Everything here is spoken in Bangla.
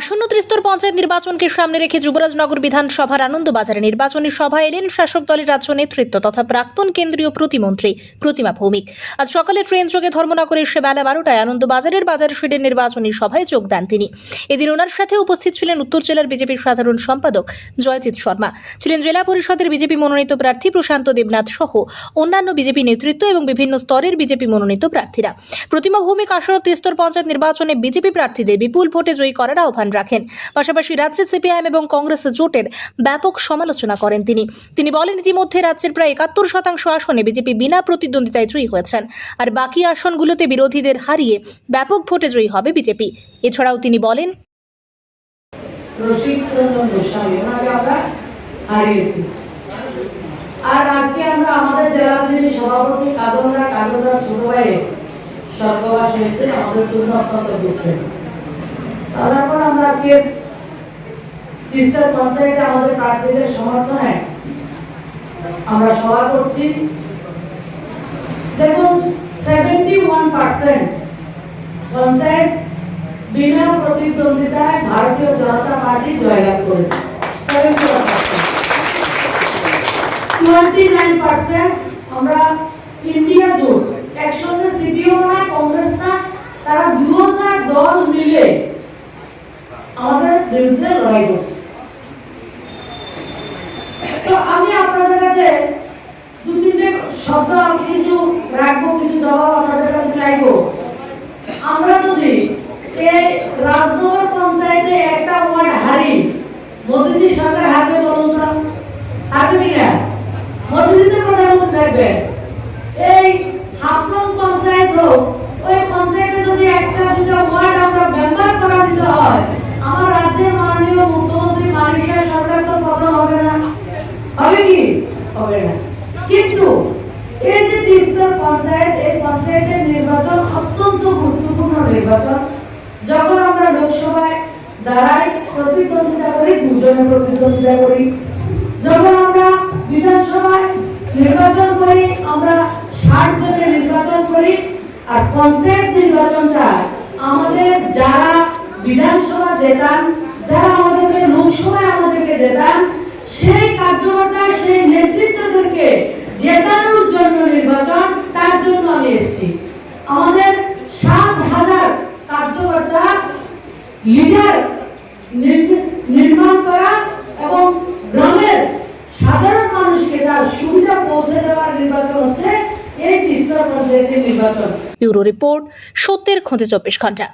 আসন্ন ত্রিস্তর পঞ্চায়েত নির্বাচনকে সামনে রেখে যুবরাজনগর বিধানসভার আনন্দবাজারে নির্বাচনী সভায় এলেন শাসক দলের রাজ্য নেতৃত্ব তথা প্রাক্তন কেন্দ্রীয় প্রতিমন্ত্রী প্রতিমা ভৌমিক। আজ সকালে ট্রেন যোগে ধর্মনগরে এসে বেলা বারোটায় আনন্দবাজারের বাজার শেডের নির্বাচনী সভায় যোগ দেন তিনি। এদিন ওনার সাথে উপস্থিত ছিলেন উত্তর জেলার বিজেপির সাধারণ সম্পাদক জয়জিৎ শর্মা। ছিলেন জেলা পরিষদের বিজেপি মনোনীত প্রার্থী প্রশান্ত দেবনাথ সহ অন্যান্য বিজেপি নেতৃত্ব এবং বিভিন্ন স্তরের বিজেপি মনোনীত প্রার্থীরা। প্রতিমা ভৌমিক আসন্ন ত্রিস্তর পঞ্চায়েত নির্বাচনে বিজেপি প্রার্থীদের বিপুল ভোটে জয়ী করার আহ্বান রাখেন। পাশাপাশি রাজ্যে সিপিআইএম এবং কংগ্রেস জোটের ব্যাপক সমালোচনা করেন তিনি। তিনি বলেন, ইতিমধ্যে রাজ্যের প্রায় একাত্তর শতাংশ আসনে বিজেপি বিনা প্রতিদ্বন্দ্বিতায় জয়ী হয়েছেন। আর বাকি আসনগুলোতে বিরোধীদের হারিয়ে ব্যাপক ভোটে জয়ী হবে বিজেপি। এছাড়াও তিনি বলেন আর আজকে আমরা আমাদের জেলার যিনি সভাপতি কাজলদার কাজলদার ছোট স্বর্গবাস হয়েছে। আমাদের জন্য অত্যন্ত দুঃখের। তারপর আমরা আজকে তিস্তার পঞ্চায়েতে আমাদের প্রার্থীদের সমর্থনে আমরা সভা করছি। দেখুন সেভেন্টি ওয়ান পার্সেন্ট পঞ্চায়েত বিনা প্রতিদ্বন্দ্বিতায় ভারতীয় জনতা পার্টি জয়লাভ করেছে। টোয়েন্টি নাইন পার্সেন্ট আমরা ইন্ডিয়া জোট একসঙ্গে সিপিও না কংগ্রেস না তারা দু হাজার দল মিলে আমাদের বিরুদ্ধে লড়াই করছে। তো আমি আপনাদের কাছে দু তিনটে শব্দ আমি কিছু রাখব, কিছু জবাব আপনাদের কাছে চাইব। আমরা যদি এই রাজনগর পঞ্চায়েতে একটা ওয়ার্ড হারি, মোদীজি সরকার হাতে চলুন তো হাতে কিনা মোদীজিতে বলতে থাকবে। এই হাফলং পঞ্চায়েত হোক ওই পঞ্চায়েতে যদি একটা দুটো ওয়ার্ড আমরা মেম্বার করা দিতে হয় আমার রাজ্যের মাননীয় মুখ্যমন্ত্রী মানিক শাহ সরকার তো পতন হবে না কিন্তু এই যে তিস্তর পঞ্চায়েত, এই পঞ্চায়েতের নির্বাচন অত্যন্ত গুরুত্বপূর্ণ নির্বাচন। যখন আমরা লোকসভায় দাঁড়াই, প্রতিদ্বন্দ্বিতা করি, দুজনে প্রতিদ্বন্দ্বিতা করি। যখন আমরা বিধানসভায় নির্বাচন করি, আমরা ষাট জনে নির্বাচন করি। আর পঞ্চায়েত নির্বাচনটা আমাদের যারা বিধানসভা জেতান, যারা আমাদেরকে লোকসভায় আমাদেরকে জেতান সেই কার্যকর্তা, সেই নেতৃত্বদেরকে জেতানোর জন্য নির্বাচন, তার জন্য আমি এসেছি। আমাদের সাত হাজার কার্যকর্তা, লিডার নির্মাণ করা এবং গ্রামের সাধারণ মানুষকে তার সুবিধা পৌঁছে দেওয়ার নির্বাচন হচ্ছে, এই তিস্তর পঞ্চায়েতের নির্বাচন। ব্যুরো রিপোর্ট সত্যের খোঁজে চব্বিশ ঘণ্টা।